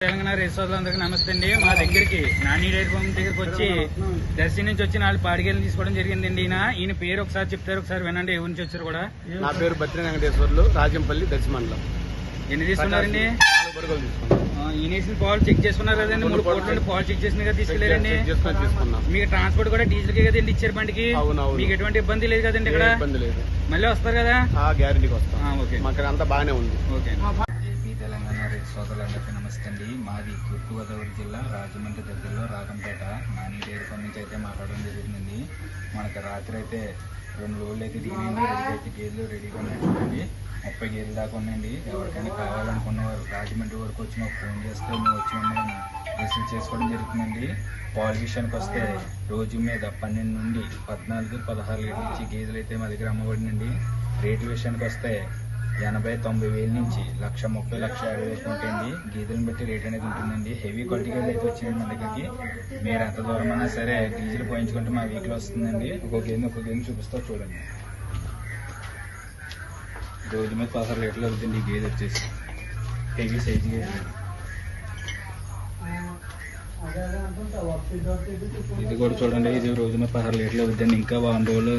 తెలంగాణ రేసోదరులందరికీ నమస్తే అండి. మా దగ్గరికి నాని డైరీ ఫామ్ దగ్గరికి వచ్చి దర్శి నుంచి వచ్చి నాలుగు పాడిగేలు తీసుకోవడం జరిగిందండి ఈయన. ఈయన పేరు ఒకసారి చెప్తారు ఒకసారి వినండి ఎవరి నుంచి వచ్చారు కూడా? నా పేరు బత్రి వెంకటేశ్వర్లు రాజంపల్లి దర్శి మండలం. ఎన్ని తీసుకున్నారండి? ఈయన వేసిన పాలు చెక్ చేసుకున్నారు కదండి మూడు కోట్ల నుండి పాలు చెక్ చేసిన కదా తీసుకెళ్ళారండి మీకు ట్రాన్స్పోర్ట్ కూడా డీజిల్ కే కదండి ఇచ్చారు బండికి? అవును, అవును. మీకు ఎటువంటి ఇబ్బంది లేదు కదండి ఇక్కడ? ఏ ఇబ్బంది లేదు. మళ్ళీ వస్తారు కదా? ఆ గ్యారెంటీకి వస్తాం. ఓకే. మాకు అంతా బాగానే ఉంది. ఓకే. ఏపీ సోదరులందరికీ నమస్తే అండి మాది తూర్పుగోదావరి జిల్లా రాజమండ్రి దగ్గరలో రాగంపేట నాని నుంచి అయితే మాట్లాడడం జరిగిందండి మనకి రాత్రి అయితే రెండు రోజులు అయితే దిగినాయండి రెండు అయితే గేదెలు రెడీగా ఉన్నాయండి ముప్పై గేదెలు దాకా ఉన్నాయండి. ఎవరికైనా కావాలనుకున్నవారు రాజమండ్రి వరకు వచ్చిన ఫోన్ చేస్తే మేము వచ్చి మమ్మల్ని రిసీవ్ చేసుకోవడం జరుగుతుందండి. పాల విషయానికి వస్తే రోజు మీద పన్నెండు నుండి పద్నాలుగు పదహారు లీటర్లు ఇచ్చి గేదెలు అయితే మా దగ్గర అమ్మబడినండి. రేటు విషయానికి వస్తే ఎనభై తొంభై వేల నుంచి లక్ష ముప్పై లక్ష యాభై వేలు ఉంటుంది గీతలను బట్టి రేట్ అనేది ఉంటుందండి. హెవీ క్వాలిటీ గేదెలు అయితే వచ్చినాయి మన దగ్గరికి. మీరు ఎంత దూరం అయినా సరే డీజిల్ పోయించుకుంటే మా వీక్లో వస్తుందండి. ఒక్కొక్క గేమ్ ఒక్కొక్క గేమ్ చూపిస్తా చూడండి. రోజు మీద పదహారు లీటర్లు అవుతుంది ఈ గేదె వచ్చేసి. హెవీ సైజ్ గేదె ఇది కూడా చూడండి ఇది రోజు పదహారు లీటర్లు అవుతుంది ఇంకా వాన్ రోజులు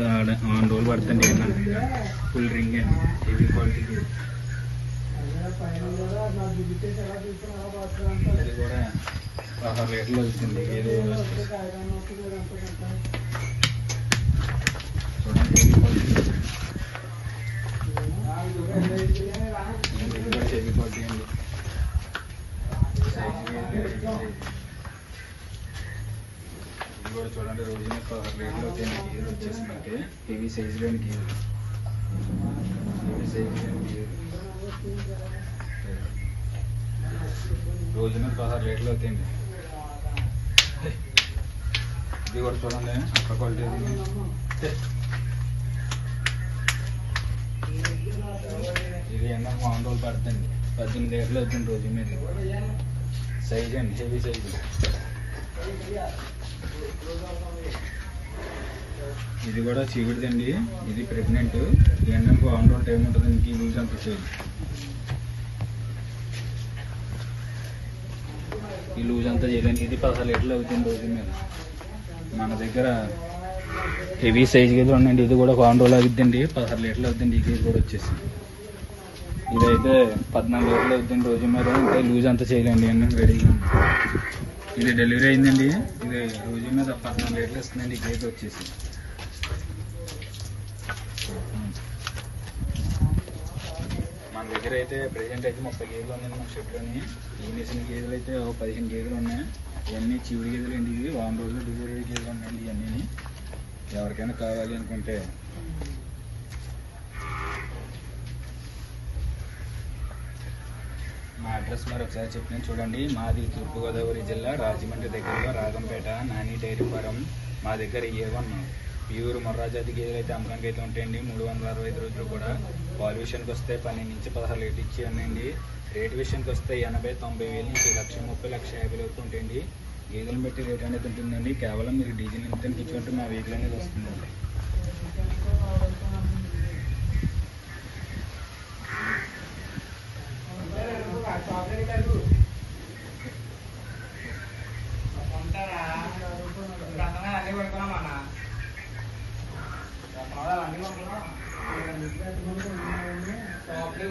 వాన్ రోజులు పడుతుంది ఫుల్ రింగ్ అండి. క్వాలిటీ ఇది కూడా పదహారు లీటర్లు అవుతుంది. ఏదో చూడండి heavy quality. ఇది కూడా heavy quality అండి. Size వేరు, size. ఇది కూడా చూడండి రోజు మీద పదహారు లీటర్లు అవుతాయి గేదెలు వచ్చేసి మనకి హెవీ సైజ్ లేని గేదెలు హెవీ సైజ్ లేని గేదెలు రోజు మీద పదహారు లీటర్లు అవుతాయండి ఇది కూడా చూడండి అక్కడ క్వాలిటీ ఇది ఏమన్నా వాన్ రోజులు పడుతుంది పద్దెనిమిది లీటర్లు అవుతుంది రోజు మీద ఇది కూడా సైజ్ అండి హెవీ సైజ్ ఇది కూడా చీవిడిదండి ఇది ప్రెగ్నెంట్ ఏంటంటే వాన్ రోజులు టైం ఉంటుంది ఇంక లూజ్ అంత సైజ్ ఈ లూజ్ అంతా చేయడానికి ఇది పదహారు లీటర్లు అవుతుంది రోజు మీద. మన దగ్గర హెవీ సైజ్ గేదెలు ఉన్నాయండి ఇది కూడా వాన్ రోజులు అవుతుందండి పదహారు లీటర్లు అవుతుంది ఈ కేజీ కూడా వచ్చేసి. ఇదైతే పద్నాలుగు లీటర్లు అవుతుంది రోజు మీద. ఇంకా లూజ్ అంతా చేయలేండి అన్నీ రెడీగా ఇది డెలివరీ అయిందండి. ఇది రోజు మీద పద్నాలుగు లీటర్లు ఇస్తుందండి ఈ గేదె వచ్చేసి మన దగ్గర అయితే ప్రెసెంట్ అయితే ముప్పై గేదెలు ఉన్నాయి మన షెడ్లోని ఈ వేసిన గేదెలు అయితే ఒక పదిహేను గేదెలు ఉన్నాయి. ఇవన్నీ చివరి గేదెలు అండి ఇవి. వారం రోజులు డెలివరీ గేదెలు ఉన్నాయండి ఇవన్నీ ఎవరికైనా కావాలి అనుకుంటే. మా అడ్రస్ మరి ఒకసారి చెప్పిన చూడండి. మాది తూర్పుగోదావరి జిల్లా రాజమండ్రి దగ్గరలో రాగంపేట నాని డైరీ ఫారం. మా దగ్గర ఏ వన్ ప్యూర్ మొర్రాజాతి గేదెలు అయితే అమ్మకానికి అయితే ఉంటాయండి మూడు వందల అరవై ఐదు రోజులు కూడా. పాలు విషయానికి వస్తే పన్నెండు నుంచి పదహారు లీటర్ ఇచ్చి ఉన్నాయండి రేట్ విషయానికి వస్తే ఎనభై తొంభై వేలు నుంచి లక్ష ముప్పై లక్ష యాభై వరకు ఉంటాయండి. గేదెలను బట్టి రేట్ అనేది ఉంటుందండి. కేవలం మీరు డీజిల్ ఎంత ఇచ్చుకుంటే మా వెహికల్ అనేది వస్తుందండి.